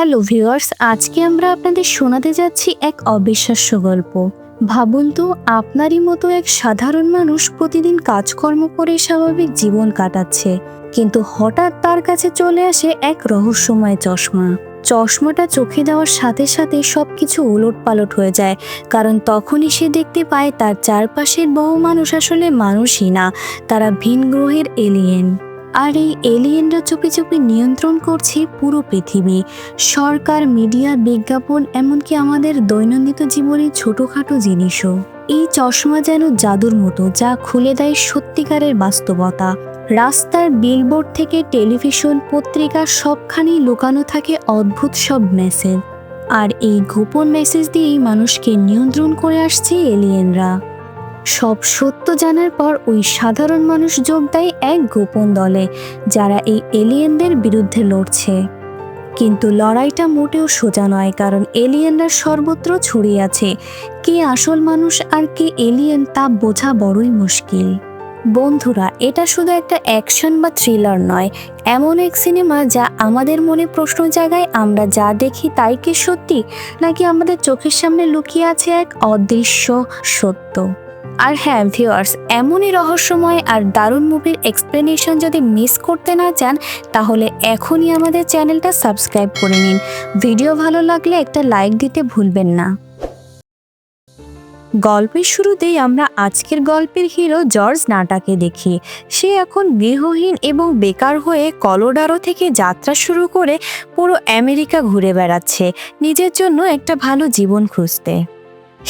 Hello viewers, আজকে আমরা আপনাদের শোনাতে যাচ্ছি এক অবিশ্বাস্য গল্প। ভাবুন তো, আপনারই মতো এক সাধারণ মানুষ প্রতিদিন কাজকর্ম করে স্বাভাবিক জীবন কাটাচ্ছে, কিন্তু হঠাৎ তার কাছে চলে আসে এক রহস্যময় চশমা। চশমাটা চোখে দেওয়ার সাথে সাথে সব কিছু উলট পালট হয়ে যায়, কারণ তখনই সে দেখতে পায় তার চারপাশের বহু মানুষ আসলে মানুষই না, তারা ভিন গ্রহের এলিয়েন আর এই এলিয়েনরা চুপি চুপি নিয়ন্ত্রণ করছে পুরো পৃথিবী। সরকার, মিডিয়া, বিজ্ঞাপন, এমনকি আমাদের দৈনন্দিন জীবনের ছোটোখাটো জিনিসও। এই চশমা যেন জাদুর মতো, যা খুলে দেয় সত্যিকারের বাস্তবতা। রাস্তার বিলবোর্ড থেকে টেলিভিশন পত্রিকা সবখানেই লুকানো থাকে অদ্ভুত সব মেসেজ আর এই গোপন মেসেজ দিয়েই মানুষকে নিয়ন্ত্রণ করে আসছে এলিয়েনরা। সব সত্য জানার পর ওই সাধারণ মানুষ যোগ দেয় এক গোপন দলে, যারা এই এলিয়েনদের বিরুদ্ধে লড়ছে। কিন্তু লড়াইটা মোটেও সোজা নয়, কারণ এলিয়েনরা সর্বত্র ছড়িয়ে আছে। কে আসল মানুষ আর কে এলিয়েন তা বোঝা বড়ই মুশকিল। বন্ধুরা, এটা শুধু একটা অ্যাকশন বা থ্রিলার নয়। এমন এক সিনেমা যা আমাদের মনে প্রশ্ন জাগায়, আমরা যা দেখি তাই কি সত্যি? নাকি আমাদের চোখের সামনে লুকিয়ে আছে এক অদৃশ্য সত্য? আর হ্যাঁ ভিউয়ার্স এমনই রহস্যময় আর দারুণ মুভির এক্সপ্লেনেশন যদি মিস করতে না চান, তাহলে এখনই আমাদের চ্যানেলটা সাবস্ক্রাইব করে নিন। ভিডিও ভালো লাগলে একটা লাইক দিতে ভুলবেন না। গল্পের শুরুতেই আমরা আজকের গল্পের হিরো জর্জ নাটাকে দেখি। সে এখন গৃহহীন এবং বেকার হয়ে কলোডারো থেকে যাত্রা শুরু করে পুরো আমেরিকা ঘুরে বেড়াচ্ছে। নিজের জন্য একটা ভালো জীবন খুঁজতে।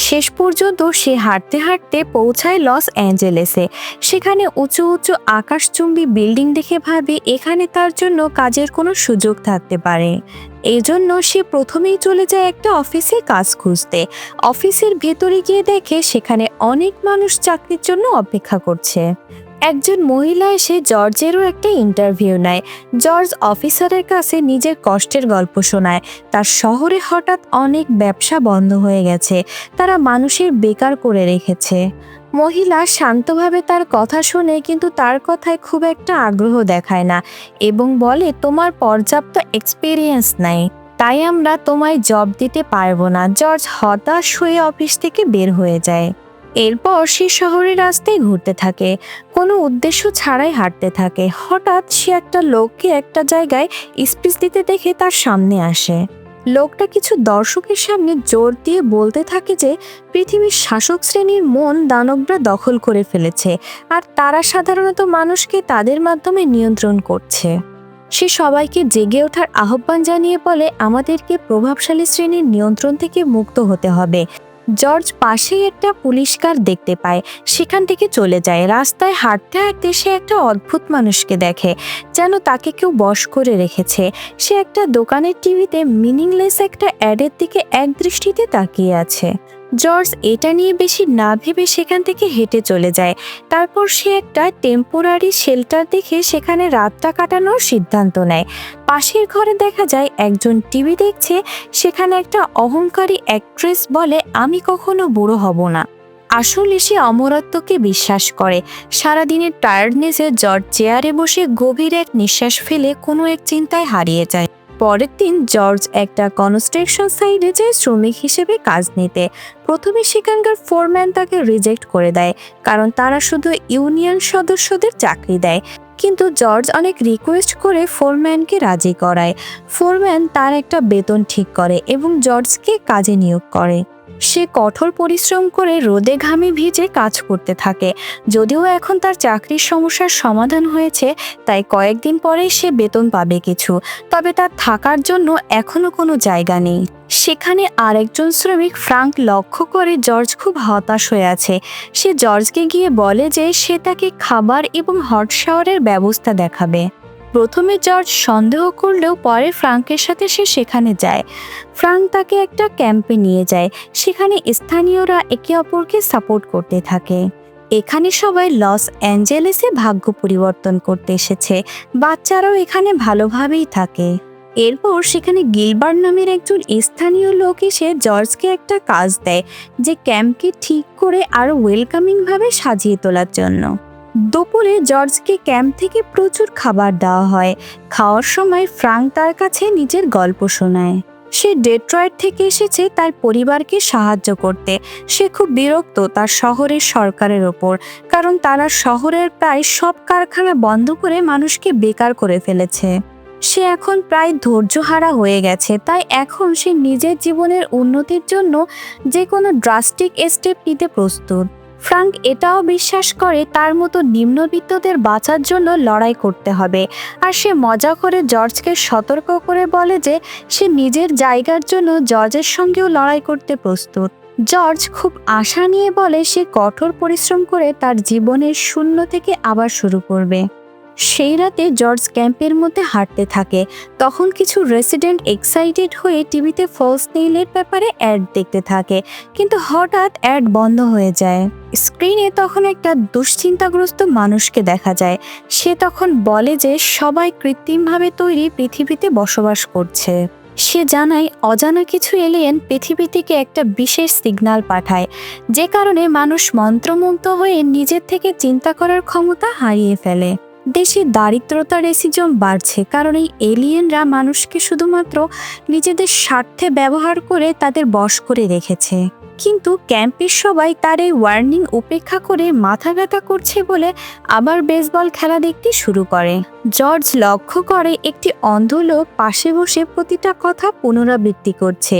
শেষ পর্যন্ত সে হাঁটতে হাঁটতে পৌঁছায় লস অ্যাঞ্জেলেসে। সেখানে উঁচু উঁচু আকাশচুম্বী বিল্ডিং দেখে ভাবে এখানে তার জন্য কাজের কোনো সুযোগ থাকতে পারে। এই জন্য সে প্রথমেই চলে যায় একটা অফিসে কাজ খুঁজতে। অফিসের ভেতরে গিয়ে দেখে সেখানে অনেক মানুষ চাকরির জন্য অপেক্ষা করছে। একজন মহিলা এসে জর্জেরও একটা ইন্টারভিউ নেয়। জর্জ অফিসারের কাছে নিজের কষ্টের গল্প শোনায়। তার শহরে হঠাৎ অনেক ব্যবসা বন্ধ হয়ে গেছে। তারা মানুষের বেকার করে রেখেছে। মহিলা শান্তভাবে তার কথা শুনে কিন্তু তার কথায় খুব একটা আগ্রহ দেখায় না এবং বলে, তোমার পর্যাপ্ত এক্সপিরিয়েন্স নাই। তাই আমরা তোমায় জব দিতে পারব না। জর্জ হতাশ হয়ে অফিস থেকে বের হয়ে যায়। এরপর সে শহরের রাস্তায় ঘুরতে থাকে। কোনো উদ্দেশ্য ছাড়াই হাঁটতে থাকে। হঠাৎ সে একটা লোককে একটা জায়গায় স্পিচ দিতে দেখে তার সামনে আসে। লোকটা কিছু দর্শকের সামনে জোর দিয়ে বলতে থাকে যে, পৃথিবীর শাসক শ্রেণির মন দানবরা দখল করে ফেলেছে, আর তারা সাধারণত মানুষকে তাদের মাধ্যমে নিয়ন্ত্রণ করছে। সে সবাইকে জেগে ওঠার আহ্বান জানিয়ে বলে, আমাদেরকে প্রভাবশালী শ্রেণির নিয়ন্ত্রণ থেকে মুক্ত হতে হবে। জর্জ পাশেই একটা পুলিশ কার দেখতে পায়। সেখান থেকে চলে যায়। রাস্তায় হাঁটতে হাঁটতে সে একটা অদ্ভুত মানুষকে দেখে, যেন তাকে কেউ বশ করে রেখেছে। সে একটা দোকানের টিভিতে মিনিংলেস একটা অ্যাডের দিকে এক দৃষ্টিতে তাকিয়ে আছে। জর্জ এটা নিয়ে বেশি না ভেবে সেখান থেকে হেঁটে চলে যায়। তারপর সে একটা টেম্পোরারি শেল্টার দেখে সেখানে রাতটা কাটানোর সিদ্ধান্ত নেয়। পাশের ঘরে দেখা যায় একজন টিভি দেখছে, সেখানে একটা অহংকারী অ্যাক্ট্রেস বলে, আমি কখনো বুড়ো হব না। আসলে সে অমরত্বকে বিশ্বাস করে। সারাদিনের টায়ার্ডনেসে জর্জ চেয়ারে বসে গভীর এক নিঃশ্বাস ফেলে কোনো এক চিন্তায় হারিয়ে যায়। পরের দিন জর্জ একটা কনস্ট্রাকশন সাইডে যায় শ্রমিক হিসেবে কাজ নিতে প্রথমে সেখানকার ফোরম্যান তাকে রিজেক্ট করে দেয়, কারণ তারা শুধু ইউনিয়ন সদস্যদের চাকরি দেয়। কিন্তু জর্জ অনেক রিকোয়েস্ট করে ফোরম্যানকে রাজি করায়। ফোরম্যান তার একটা বেতন ঠিক করে এবং জর্জকে কাজে নিয়োগ করে। সে কঠোর পরিশ্রম করে রোদে ঘামে ভিজে কাজ করতে থাকে। যদিও এখন তার চাকরির সমস্যার সমাধান হয়েছে, তাই কয়েকদিন পরেই সে বেতন পাবে কিছু। তবে তার থাকার জন্য এখনও কোনো জায়গা নেই। সেখানে আরেকজন শ্রমিক ফ্রাঙ্ক লক্ষ্য করে জর্জ খুব হতাশ হয়ে আছে। সে জর্জকে গিয়ে বলে যে সে তাকে খাবার এবং হট শাওয়ারের ব্যবস্থা দেখাবে। প্রথমে জর্জ সন্দেহ করলেও পরে ফ্রাঙ্কের সাথে সে সেখানে যায়। ফ্রাঙ্ক তাকে একটা ক্যাম্পে নিয়ে যায়, সেখানে স্থানীয়রা একে অপরকে সাপোর্ট করতে থাকে। এখানে সবাই লস অ্যাঞ্জেলেসে ভাগ্য পরিবর্তন করতে এসেছে, বাচ্চারাও এখানে ভালোভাবেই থাকে। এরপর সেখানে গিলবার নামের একজন স্থানীয় লোক এসে জর্জকে একটা কাজ দেয়, যে ক্যাম্পকে ঠিক করে আরও ওয়েলকামিংভাবে সাজিয়ে তোলার জন্য। দুপুরে জর্জকে ক্যাম্প থেকে প্রচুর খাবার দেওয়া হয়। খাওয়ার সময় ফ্রাঙ্ক তার কাছে নিজের গল্প শোনায়। সে ডেট্রয়েট থেকে এসেছে তার পরিবারকে সাহায্য করতে। সে খুব বিরক্ত তার শহরের সরকারের ওপর, কারণ তারা শহরের প্রায় সব কারখানা বন্ধ করে মানুষকে বেকার করে ফেলেছে। সে এখন প্রায় ধৈর্যহারা হয়ে গেছে, তাই এখন সে নিজের জীবনের উন্নতির জন্য যে কোনো ড্রাস্টিক স্টেপ নিতে প্রস্তুত। ফ্রাঙ্ক এটাও বিশ্বাস করে তার মতো নিম্নবিত্তদের বাঁচার জন্য লড়াই করতে হবে। আর সে মজা করে জর্জকে সতর্ক করে বলে যে, সে নিজের জায়গার জন্য জর্জের সঙ্গেও লড়াই করতে প্রস্তুত। জর্জ খুব আশা নিয়ে বলে, সে কঠোর পরিশ্রম করে তার জীবনের শূন্য থেকে আবার শুরু করবে। সেই রাতে জর্জ ক্যাম্পের মধ্যে হাঁটতে থাকে। তখন কিছু রেসিডেন্ট এক্সাইটেড হয়ে টিভিতে ফলস নেইলের ব্যাপারে অ্যাড দেখতে থাকে। কিন্তু হঠাৎ অ্যাড বন্ধ হয়ে যায়। স্ক্রিনে তখন একটা দুশ্চিন্তাগ্রস্ত মানুষকে দেখা যায়। সে তখন বলে যে সবাই কৃত্রিমভাবে তৈরি পৃথিবীতে বসবাস করছে। সে জানায়, অজানা কিছু এলিয়েন পৃথিবী থেকে একটা বিশেষ সিগন্যাল পাঠায়। যে কারণে মানুষ মন্ত্রমুগ্ধ হয়ে নিজের থেকে চিন্তা করার ক্ষমতা হারিয়ে ফেলে। দেশে দারিদ্রতা রেসিজম বাড়ছে কারণ এই এলিয়েনরা মানুষকে শুধুমাত্র নিজেদের স্বার্থে ব্যবহার করে তাদের বশ করে রেখেছে। কিন্তু ক্যাম্পের সবাই তার এই ওয়ার্নিং উপেক্ষা করে মাথা ব্যথা করছে বলে আবার বেসবল খেলা দেখতে শুরু করে। জর্জ লক্ষ্য করে একটি অন্ধ লোক পাশে বসে প্রতিটা কথা পুনরাবৃত্তি করছে।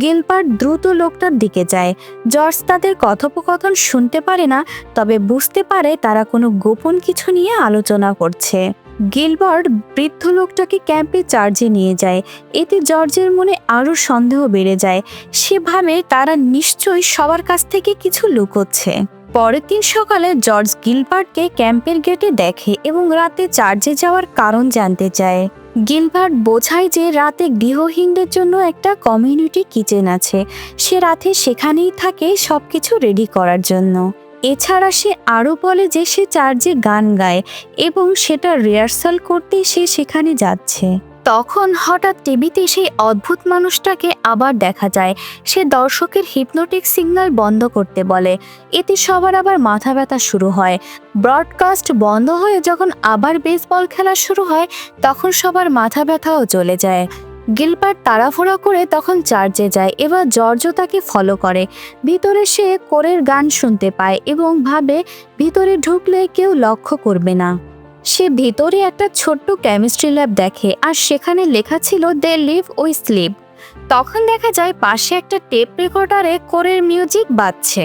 গিলপার্ট দ্রুত লোকটার দিকে যায়। জর্জ তাদের কথোপকথন শুনতে পারে না, তবে বুঝতে পারে তারা কোনো গোপন কিছু নিয়ে আলোচনা করছে। গিলবার্ট বৃদ্ধ লোকটাকে ক্যাম্পে চার্জে নিয়ে যায়। এতে জর্জের মনে আরও সন্দেহ বেড়ে যায়। সে ভাবে তারা নিশ্চয়ই সবার কাছ থেকে কিছু লুকোচ্ছে। পরের দিন সকালে জর্জ গিলবার্টকে ক্যাম্পের গেটে দেখে এবং রাতে চার্জে যাওয়ার কারণ জানতে চায়। গিলবার্ট বোঝায় যে রাতে গৃহহীনদের জন্য একটা কমিউনিটি কিচেন আছে। সে রাতে সেখানেই থাকে সবকিছু রেডি করার জন্য। এছাড়া সে আরও বলে যে সে চার্জে গান গায় এবং সেটা রিহার্সাল করতে সে সেখানে যাচ্ছে। তখন হঠাৎ টিভিতে সেই অদ্ভুত মানুষটাকে আবার দেখা যায়। সে দর্শকের হিপনোটিক সিগন্যাল বন্ধ করতে বলে। এতে সবার আবার মাথা ব্যথা শুরু হয়। ব্রডকাস্ট বন্ধ হয়ে যখন আবার বেসবল খেলা শুরু হয়, তখন সবার মাথা ব্যথাও চলে যায়। গিলবার্ট তাড়াফোড়া করে তখন চার্চে যায় এবার জর্জও তাকে ফলো করে। ভিতরে সে কোরের গান শুনতে পায় এবং ভাবে, ভিতরে ঢুকলে কেউ লক্ষ্য করবে না। সে ভিতরে একটা ছোট্ট কেমিস্ট্রি ল্যাব দেখে আর সেখানে লেখা ছিল দে লিভ ওই স্লিপ তখন দেখা যায় পাশে একটা টেপ রেকর্ডারে কোরের মিউজিক বাজছে।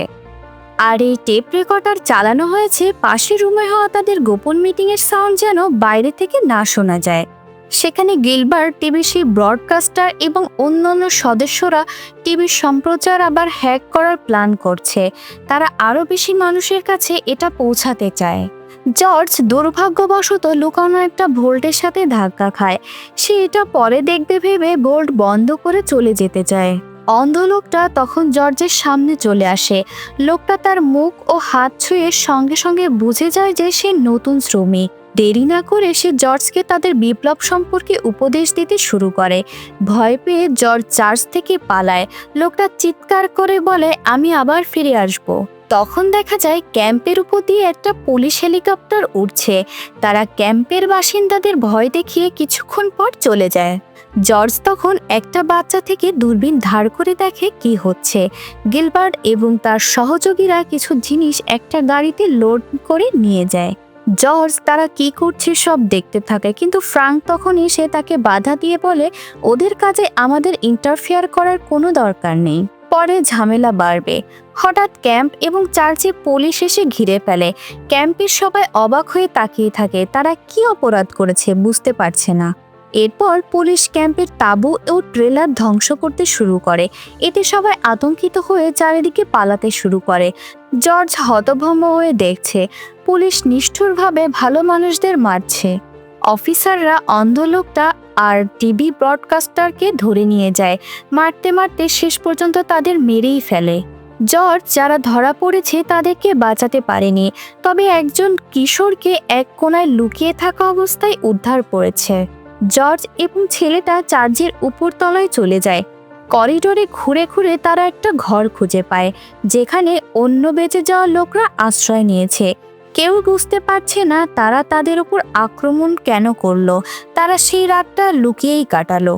আর এই টেপ রেকর্ডার চালানো হয়েছে, পাশের রুমে হওয়া তাদের গোপন মিটিংয়ের সাউন্ড যেন বাইরে থেকে না শোনা যায়। সেখানে গিলবার টিভি সেই ব্রডকাস্টার এবং অন্যান্য সদস্যরা টিভির সম্প্রচার আবার হ্যাক করার প্ল্যান করছে। তারা আরও বেশি মানুষের কাছে এটা পৌঁছাতে চায়। জর্জ দুর্ভাগ্যবশত লুকানো একটা ভোল্টের সাথে ধাক্কা খায়। সে এটা পরে দেখবে ভেবে ভোল্ট বন্ধ করে চলে যেতে চায়। অন্ধ লোকটা তখন জর্জের সামনে চলে আসে। লোকটা তার মুখ ও হাত ছুঁয়ে সঙ্গে সঙ্গে বুঝে যায় যে সে নতুন শ্রমিক। দেরি না করে সে জর্জকে তাদের বিপ্লব সম্পর্কে উপদেশ দিতে শুরু করে। ভয় পেয়ে জর্জ চার্চ থেকে পালায়। লোকটা চিৎকার করে বলে, আমি আবার ফিরে আসব। তখন দেখা যায়, ক্যাম্পের উপর দিয়ে একটা পুলিশ হেলিকপ্টার উঠছে তারা ক্যাম্পের বাসিন্দাদের ভয় দেখিয়ে কিছুক্ষণ পর চলে যায়। জর্জ তখন একটা বাচ্চা থেকে দূরবীন ধার করে দেখে কি হচ্ছে। গিলবার্ট এবং তার সহযোগীরা কিছু জিনিস একটা গাড়িতে লোড করে নিয়ে যায়। জর্জ তারা কি করছে সব দেখতে থাকে, কিন্তু ফ্রাঙ্ক তখনই সে তাকে বাধা দিয়ে বলে, ওদের কাজে আমাদের ইন্টারফেয়ার করার কোনো দরকার নেই। পরে ঝামেলা বাড়বে। হঠাৎ ক্যাম্প এবং চার্চে পুলিশ এসে ঘিরে ফেলে। ক্যাম্পের সবাই অবাক হয়ে তাকিয়ে থাকে। তারা কি অপরাধ করেছে বুঝতে পারছে না। এরপর পুলিশ ক্যাম্পের তাঁবু ও ট্রেলার ধ্বংস করতে শুরু করে। এতে সবাই আতঙ্কিত হয়ে চারিদিকে পালাতে শুরু করে। জর্জ হতভম্ব হয়ে দেখছে, পুলিশ নিষ্ঠুরভাবে ভালো মানুষদের মারছে। অফিসাররা অন্ধ লোকটা আর টিভি ব্রডকাস্টারকে ধরে নিয়ে যায়। মারতে মারতে শেষ পর্যন্ত তাদের মেরেই ফেলে। জর্জ যারা ধরা পড়েছে তাদেরকে বাঁচাতে পারেনি, তবে একজন কিশোরকে এক কোনায় লুকিয়ে থাকা অবস্থায় উদ্ধার করেছে। জর্জ এবং ছেলেটা চার্জের উপরতলায় চলে যায়। করিডোরে ঘুরে ঘুরে তারা একটা ঘর খুঁজে পায়, যেখানে অন্য বেঁচে যাওয়া লোকরা আশ্রয় নিয়েছে। কেউ বুঝতে পারছে না তারা তাদের উপর আক্রমণ কেন করল, তারা সেই রাতটা লুকিয়েই কাটালো।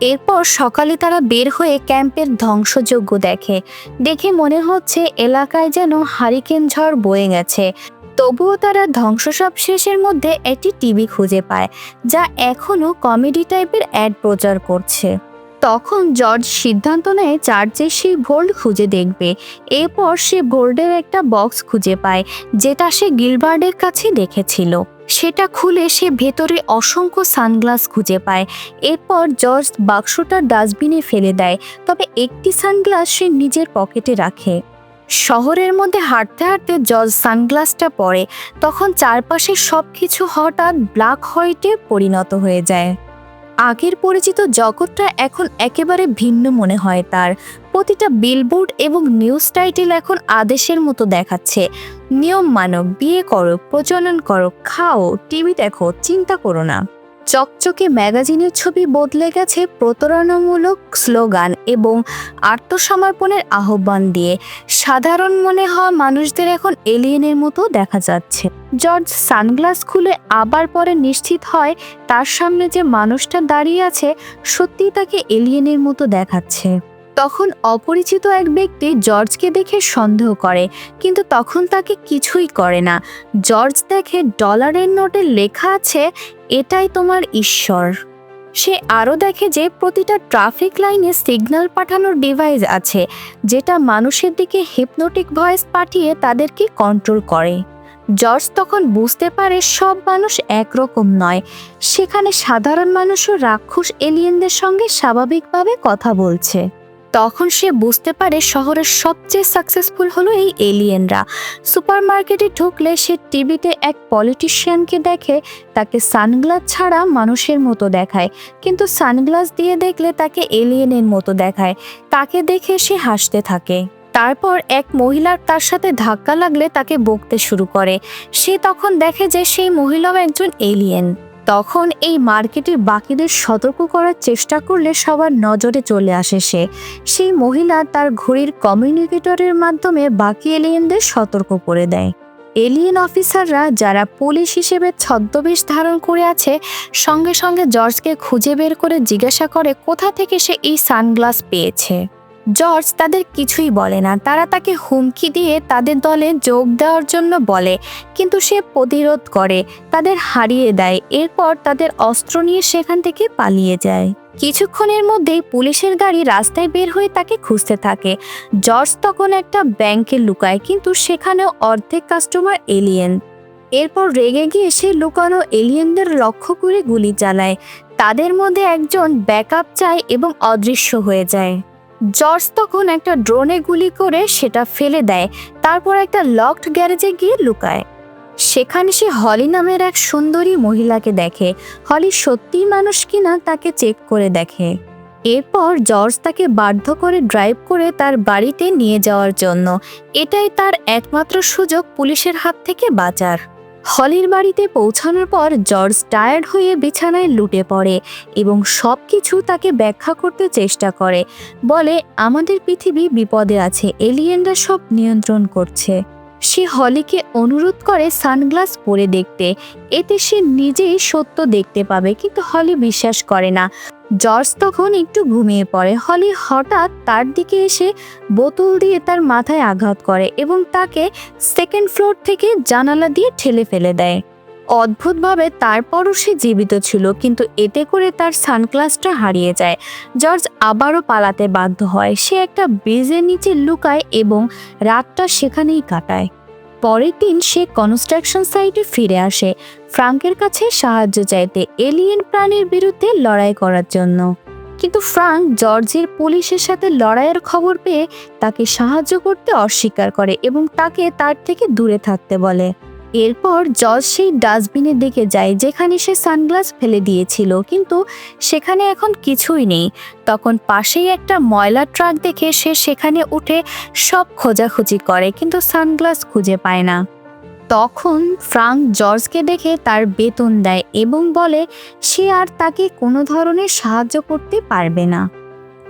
এরপর সকালে তারা বের হয়ে ক্যাম্পের ধ্বংসযজ্ঞ দেখে। দেখে মনে হচ্ছে এলাকায় যেন হারিকেন ঝড় বয়ে গেছে। তবুও তারা ধ্বংসসব শেষের মধ্যে একটি টিভি খুঁজে পায়, যা এখনও কমেডি টাইপের অ্যাড প্রচার করছে। তখন জর্জ সিদ্ধান্ত নেয় চার্চে সেই ভোল্ট খুঁজে দেখবে। এরপর সে ভোল্টের একটা বক্স খুঁজে পায়, যেটা সে গিলবার্ডের কাছে দেখেছিল। সেটা খুলে সে ভেতরে অসংখ্য সানগ্লাস খুঁজে পায়। এরপর জর্জ বাক্সটা ডাস্টবিনে ফেলে দেয়, তবে একটি সানগ্লাস সে নিজের পকেটে রাখে। শহরের মধ্যে হাঁটতে হাঁটতে জর্জ সানগ্লাসটা পরে তখন চারপাশে সব কিছু হঠাৎ ব্ল্যাক হোয়াইটে পরিণত হয়ে যায়। আগের পরিচিত জগৎটা এখন একেবারে ভিন্ন মনে হয় তার। প্রতিটা বিলবোর্ড এবং নিউজ টাইটেল এখন আদেশের মতো দেখাচ্ছে। নিয়ম মানো বিয়ে করো, প্রজনন করো, খাও টিভি দেখো, চিন্তা করো না। চকচকে ম্যাগাজিনের ছবি বদলে গেছে প্রতারণামূলক স্লোগান এবং আত্মসমর্পণের আহ্বান দিয়ে। সাধারণ মনে হওয়া মানুষদের এখন এলিয়েনের মতো দেখা যাচ্ছে। জর্জ সানগ্লাস খুলে আবার পরে নিশ্চিত হয়, তার সামনে যে মানুষটা দাঁড়িয়ে আছে, সত্যিই তাকে এলিয়েনের মতো দেখাচ্ছে। তখন অপরিচিত এক ব্যক্তি জর্জকে দেখে সন্দেহ করে, কিন্তু তখন তাকে কিছুই করে না। জর্জ দেখে ডলারের নোটে লেখা আছে, এটাই তোমার ঈশ্বর। সে আরও দেখে যে প্রতিটা ট্রাফিক লাইনে সিগন্যাল পাঠানোর ডিভাইস আছে, যেটা মানুষের দিকে হিপনোটিক ভয়েস পাঠিয়ে তাদেরকে কন্ট্রোল করে। জর্জ তখন বুঝতে পারে সব মানুষ একরকম নয়। সেখানে সাধারণ মানুষও রাক্ষস এলিয়েনদের সঙ্গে স্বাভাবিকভাবে কথা বলছে। তখন সে বুঝতে পারে শহরের সবচেয়ে সাকসেসফুল হলো এই এলিয়েনরা সুপারমার্কেটে ঢুকলে সে টিভিতে এক পলিটিশিয়ানকে দেখে, তাকে সানগ্লাস ছাড়া মানুষের মতো দেখায়। কিন্তু সানগ্লাস দিয়ে দেখলে তাকে এলিয়েনের মতো দেখায়। তাকে দেখে সে হাসতে থাকে। তারপর এক মহিলার তার সাথে ধাক্কা লাগলে তাকে বকতে শুরু করে। সে তখন দেখে যে সেই মহিলাও একজন এলিয়েন তখন এই মার্কেটের বাকিদের সতর্ক করার চেষ্টা করলে সবার নজরে চলে আসে সে। সেই মহিলা তার ঘড়ির কমিউনিকেটরের মাধ্যমে বাকি এলিয়েনদের সতর্ক করে দেয়। এলিয়েন অফিসাররা যারা পুলিশ হিসেবে ছদ্মবেশ ধারণ করে আছে, সঙ্গে সঙ্গে জর্জকে খুঁজে বের করে জিজ্ঞাসা করে কোথা থেকে সে এই সানগ্লাস পেয়েছে। জর্জ তাদের কিছুই বলে না। তারা তাকে হুমকি দিয়ে তাদের দলে যোগ দেওয়ার জন্য বলে, কিন্তু সে প্রতিরোধ করে, তাদের হারিয়ে দেয়, এরপর তাদের অস্ত্র নিয়ে সেখান থেকে পালিয়ে যায়। কিছুক্ষণের মধ্যেই পুলিশের গাড়ি রাস্তায় বের হয়ে তাকে খুঁজতে থাকে। জর্জ তখন একটা ব্যাংকে লুকায়, কিন্তু সেখানেও অর্ধেক কাস্টমার এলিয়েন। এরপর রেগে গিয়ে সে লুকানো এলিয়েনদের লক্ষ্য করে গুলি চালায়। তাদের মধ্যে একজন ব্যাকআপ চায় এবং অদৃশ্য হয়ে যায়। জর্জ তখন একটা ড্রোনে গুলি করে সেটা ফেলে দেয়, তারপর একটা লকড গ্যারেজে গিয়ে লুকায়। সেখানে সে হলি নামের এক সুন্দরী মহিলাকে দেখে। হলি সত্যিই মানুষ কিনা তাকে চেক করে দেখে। এরপর জর্জ তাকে বাধ্য করে ড্রাইভ করে তার বাড়িতে নিয়ে যাওয়ার জন্য। এটাই তার একমাত্র সুযোগ পুলিশের হাত থেকে বাঁচার। হলির বাড়িতে পৌঁছানোর পর জর্জ টায়ার্ড হয়ে বিছানায় লুটে পড়ে এবং সব কিছু তাকে ব্যাখ্যা করতে চেষ্টা করে। বলে, আমাদের পৃথিবী বিপদে আছে, এলিয়েনরা সব নিয়ন্ত্রণ করছে। সে হলিকে অনুরোধ করে সানগ্লাস পরে দেখতে। এতে সে নিজেই সত্য দেখতে পাবে, কিন্তু হলি বিশ্বাস করে না। জর্জ তখন একটু ঘুমিয়ে পড়ে। হলি হঠাৎ তার দিকে এসে বোতল দিয়ে তার মাথায় আঘাত করে এবং তাকে সেকেন্ড ফ্লোর থেকে জানালা দিয়ে ঠেলে ফেলে দেয়। অদ্ভুতভাবে তারপরও সে জীবিত ছিল, কিন্তু এতে করে তার সানগ্লাসটা হারিয়ে যায়। জর্জ আবারও পালাতে বাধ্য হয়। সে একটা ব্রিজের নিচে লুকায় এবং রাতটা সেখানেই কাটায়। পরের দিন সে কনস্ট্রাকশন সাইটে ফিরে আসে। ফ্রাঙ্কের কাছে সাহায্য চাইতে এলিয়েন প্রাণীর বিরুদ্ধে লড়াই করার জন্য। কিন্তু ফ্রাঙ্ক জর্জের পুলিশের সাথে লড়াইয়ের খবর পেয়ে তাকে সাহায্য করতে অস্বীকার করে এবং তাকে তার থেকে দূরে থাকতে বলে। এরপর জজ সেই ডাস্টবিনের দিকে যায়, যেখানে সে সানগ্লাস ফেলে দিয়েছিল। কিন্তু সেখানে এখন কিছুই নেই। তখন পাশেই একটা ময়লা ট্রাক দেখে সে সেখানে উঠে সব খোঁজাখুঁজি করে, কিন্তু সানগ্লাস খুঁজে পায় না। তখন ফ্রাঙ্ক জর্জকে দেখে তার বেতন দেয় এবং বলে, সে আর তাকে কোনো ধরনের সাহায্য করতে পারবে না।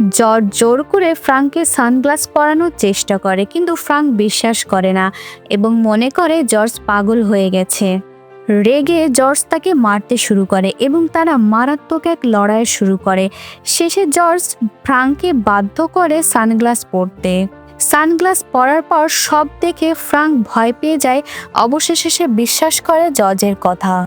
জর্জ জোর করে ফ্রাঙ্ককে সানগ্লাস পরানোর চেষ্টা করে, কিন্তু ফ্রাঙ্ক বিশ্বাস করে না এবং মনে করে জর্জ পাগল হয়ে গেছে। রেগে জর্জ তাকে মারতে শুরু করে এবং তারা মারাত্মক এক লড়াই শুরু করে। শেষে জর্জ ফ্রাঙ্ককে বাধ্য করে সানগ্লাস পরতে। সানগ্লাস পরার পর সব দেখে ফ্রাঙ্ক ভয় পেয়ে যায়। অবশেষে সে বিশ্বাস করে জর্জের কথা।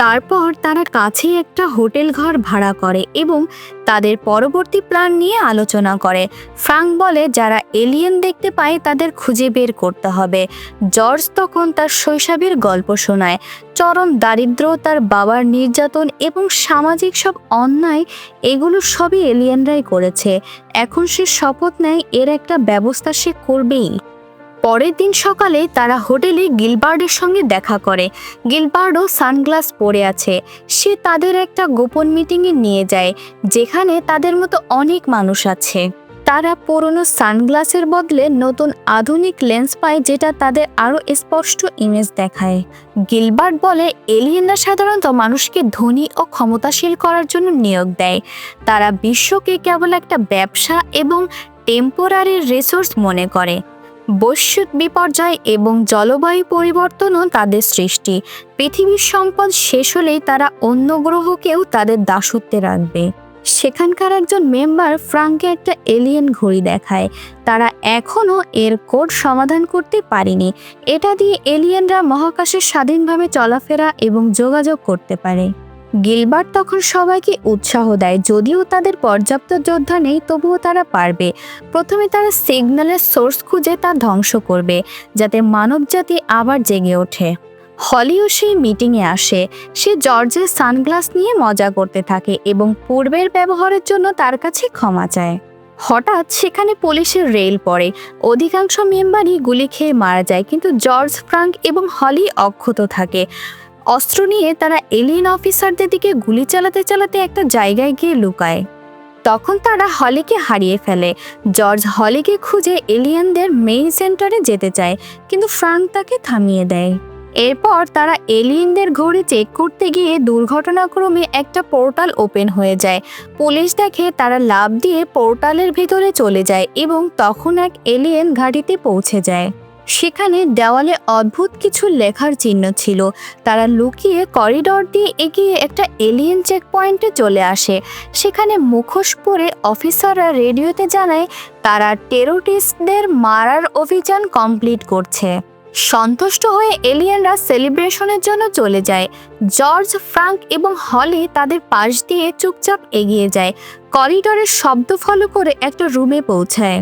তারপর তারা কাছেই একটা হোটেল ঘর ভাড়া করে এবং তাদের পরবর্তী প্ল্যান নিয়ে আলোচনা করে। ফ্রাঙ্ক বলে, যারা এলিয়েন দেখতে পায় তাদের খুঁজে বের করতে হবে। জর্জ তখন তার শৈশবের গল্প শোনায়। চরম দারিদ্র, তার বাবার নির্যাতন এবং সামাজিক সব অন্যায়, এগুলো সবই এলিয়েনরাই করেছে। এখন সে শপথ নেয়, এর একটা ব্যবস্থা সে করবেই। পরের দিন সকালে তারা হোটেলে গিলবার্ডের সঙ্গে দেখা করে। গিলবার্ডও সানগ্লাস পরে আছে। সে তাদের একটা গোপন মিটিংয়ে নিয়ে যায়, যেখানে তাদের মতো অনেক মানুষ আছে। তারা পুরনো সানগ্লাসের বদলে নতুন আধুনিক লেন্স পায়, যেটা তাদের আরও স্পষ্ট ইমেজ দেখায়। গিলবার্ট বলে এলিয়েনরা সাধারণত মানুষকে ধনী ও ক্ষমতাশীল করার জন্য নিয়োগ দেয়। তারা বিশ্বকে কেবল একটা ব্যবসা এবং টেম্পোরারি রিসোর্স মনে করে। বৈশ্বিক বিপর্যয় এবং জলবায়ু পরিবর্তনও তাদের সৃষ্টি। পৃথিবীর সম্পদ শেষ হলেই তারা অন্য গ্রহকেও তাদের দাসত্বে রাখবে। সেখানকার একজন মেম্বার ফ্রাঙ্কে একটা এলিয়েন ঘড়ি দেখায়। তারা এখনও এর কোড সমাধান করতে পারেনি। এটা দিয়ে এলিয়েনরা মহাকাশে স্বাধীনভাবে চলাফেরা এবং যোগাযোগ করতে পারে। গিলবার্ট তখন সবাইকে উৎসাহ দেয়, যদিও তাদের পর্যাপ্ত যোদ্ধা নেই, তবুও তারা পারবে। প্রথমে তারা সিগন্যালের সোর্স খুঁজে তা ধ্বংস করবে, যাতে মানবজাতি আবার জেগে ওঠে। হলিও সেই মিটিংয়ে আসে, সে জর্জের সানগ্লাস নিয়ে মজা করতে থাকে এবং পূর্বের ব্যবহারের জন্য তার কাছে ক্ষমা চায়। হঠাৎ সেখানে পুলিশের রেল পড়ে, অধিকাংশ মেম্বারই গুলি খেয়ে মারা যায়, কিন্তু জর্জ ফ্রাঙ্ক এবং হলি অক্ষত থাকে। অস্ত্র নিয়ে তারা এলিয়েন অফিসারদের দিকে গুলি চালাতে চালাতে একটা জায়গায় গিয়ে লুকায়। তখন তারা হলিকে হারিয়ে ফেলে। জর্জ হলিকে খুঁজে এলিয়েনদের মেইন সেন্টারে যেতে চায়, কিন্তু ফ্রাঙ্ক তাকে থামিয়ে দেয়। এরপর তারা এলিয়েনদের ঘড়ি চেক করতে গিয়ে দুর্ঘটনাক্রমে একটা পোর্টাল ওপেন হয়ে যায়। পুলিশ দেখে তারা লাভ দিয়ে পোর্টালের ভিতরে চলে যায় এবং তখন এক এলিয়েন ঘাঁটিতে পৌঁছে যায়। সেখানে দেওয়ালে অদ্ভুত কিছু লেখার চিহ্ন ছিল। তারা লুকিয়ে করিডর দিয়ে এগিয়ে একটা এলিয়েন চেক পয়েন্টে চলে আসে। সেখানে মুখোশ পরে অফিসাররা রেডিওতে জানায়, তারা টেরোরিস্টদের মারার অভিযান কমপ্লিট করছে। সন্তুষ্ট হয়ে এলিয়েনরা সেলিব্রেশনের জন্য চলে যায়। জর্জ ফ্রাঙ্ক এবং হলি তাদের পাশ দিয়ে চুপচাপ এগিয়ে যায়। করিডরের শব্দ ফলো করে একটা রুমে পৌঁছায়।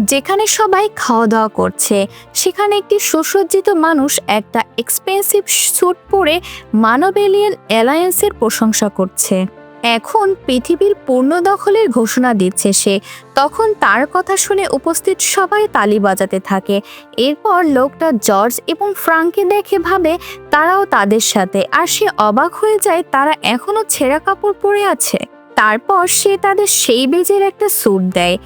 যেখানে সবাই খাওয়া দাওয়া করছে, সেখানে একটি সুসজ্জিত মানুষ একটা এক্সপেন্সিভ স্যুট পরে মানব এলিয়েন অ্যালায়েন্সের প্রশংসা করছে। এখন পৃথিবীর পূর্ণ দখলের ঘোষণা দিচ্ছে সে। তখন তার কথা শুনে উপস্থিত সবাই তালি বাজাতে থাকে। এরপর লোকটা জর্জ এবং ফ্রাঙ্কে দেখে ভাবে তারাও তাদের সাথে। আর সে অবাক হয়ে যায় তারা এখনও ছেঁড়া কাপড় পরে আছে। তারপর সে তাদের সেই বেজের একটা স্যুট দেয়।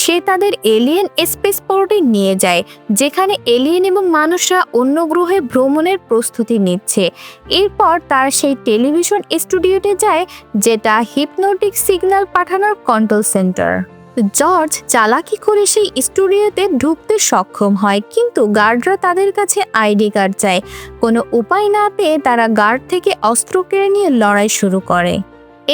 সে তাদের এলিয়েন স্পেস পোর্টে নিয়ে যায়, যেখানে এলিয়েন এবং মানুষরা অন্য গ্রহে ভ্রমণের প্রস্তুতি নিচ্ছে। এরপর তার সেই টেলিভিশন স্টুডিওতে যায়, যেটা হিপনোটিক সিগন্যাল পাঠানোর কন্ট্রোল সেন্টার জর্জ চালাকি করে সেই স্টুডিওতে ঢুকতে সক্ষম হয়, কিন্তু গার্ডরা তাদের কাছে আইডি কার্ড চায়। কোনো উপায় না পেয়ে তারা গার্ড থেকে অস্ত্র কেড়ে নিয়ে লড়াই শুরু করে।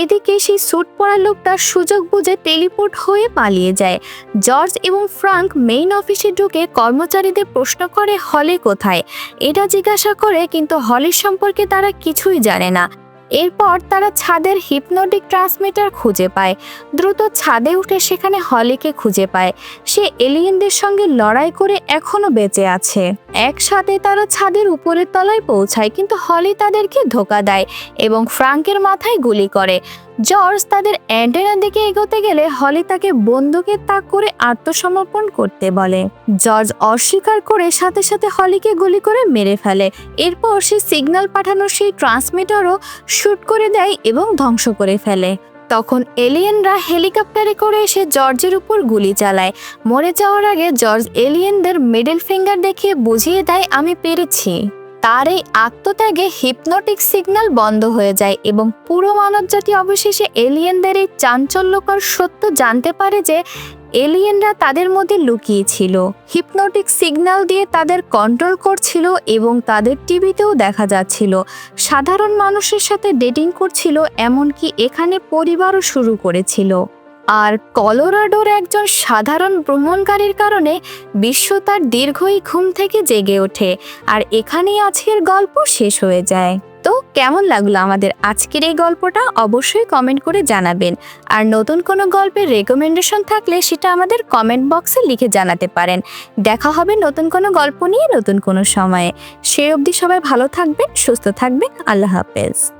এদিকে সেই স্যুট পরা লোকটা সুযোগ বুঝে টেলিপোর্ট হয়ে পালিয়ে যায়। জর্জ এবং ফ্রাঙ্ক মেইন অফিসে ঢুকে কর্মচারীদের প্রশ্ন করে হলে কোথায়? এটা জিজ্ঞাসা করে কিন্তু হলের সম্পর্কে তারা কিছুই জানে না। এরপর তারা ছাদের হিপনোটিক ট্রান্সমিটার খুঁজে পায়। দ্রুত ছাদে উঠে সেখানে হলিকে খুঁজে পায়। সে এলিয়েনদের সঙ্গে লড়াই করে এখনও বেঁচে আছে। একসাথে তারা ছাদের উপরের তলায় পৌঁছায়, কিন্তু হলি তাদেরকে ধোকা দেয় এবং ফ্রাঙ্কের মাথায় গুলি করে। জর্জ তাদের অ্যান্টেনার দিকে এগোতে গেলে হলি তাকে বন্দুকের তাক করে আত্মসমর্পণ করতে বলে। জর্জ অস্বীকার করে সাথে সাথে হলিকে গুলি করে মেরে ফেলে। এরপর সে সিগন্যাল পাঠানোর সেই ট্রান্সমিটারও শুট করে দেয় এবং ধ্বংস করে ফেলে। তখন এলিয়েনরা হেলিকপ্টারে করে এসে জর্জের উপর গুলি চালায়। মরে যাওয়ার আগে জর্জ এলিয়েনদের মিডল ফিঙ্গার দেখিয়ে বুঝিয়ে দেয়, আমি পেরেছি। তার এই আত্মত্যাগে হিপনোটিক সিগন্যাল বন্ধ হয়ে যায় এবং পুরো মানবজাতি অবশেষে এলিয়েনদের এই চাঞ্চল্যকর সত্য জানতে পারে যে এলিয়েনরা তাদের মধ্যে লুকিয়ে ছিল। হিপনোটিক সিগন্যাল দিয়ে তাদের কন্ট্রোল করছিল এবং তাদের টিভিতেও দেখা যাচ্ছিল। সাধারণ মানুষের সাথে ডেটিং করছিল, এমনকি এখানে পরিবারও শুরু করেছিল। আর কলোরাডোর একজন সাধারণ ভ্রমণকারীর কারণে বিশ্ব তার দীর্ঘই ঘুম থেকে জেগে ওঠে, আর এখানেই আজকের গল্প শেষ হয়ে যায়। তো কেমন লাগল আমাদের আজকের এই গল্পটা অবশ্যই কমেন্ট করে জানাবেন। আর নতুন কোনো গল্পের রেকমেন্ডেশন থাকলে সেটা আমাদের কমেন্ট বক্সে লিখে জানাতে পারেন। দেখা হবে নতুন কোনো গল্প নিয়ে নতুন কোনো সময়ে। সে অবধি সবাই ভালো থাকবেন, সুস্থ থাকবেন। আল্লাহ হাফেজ।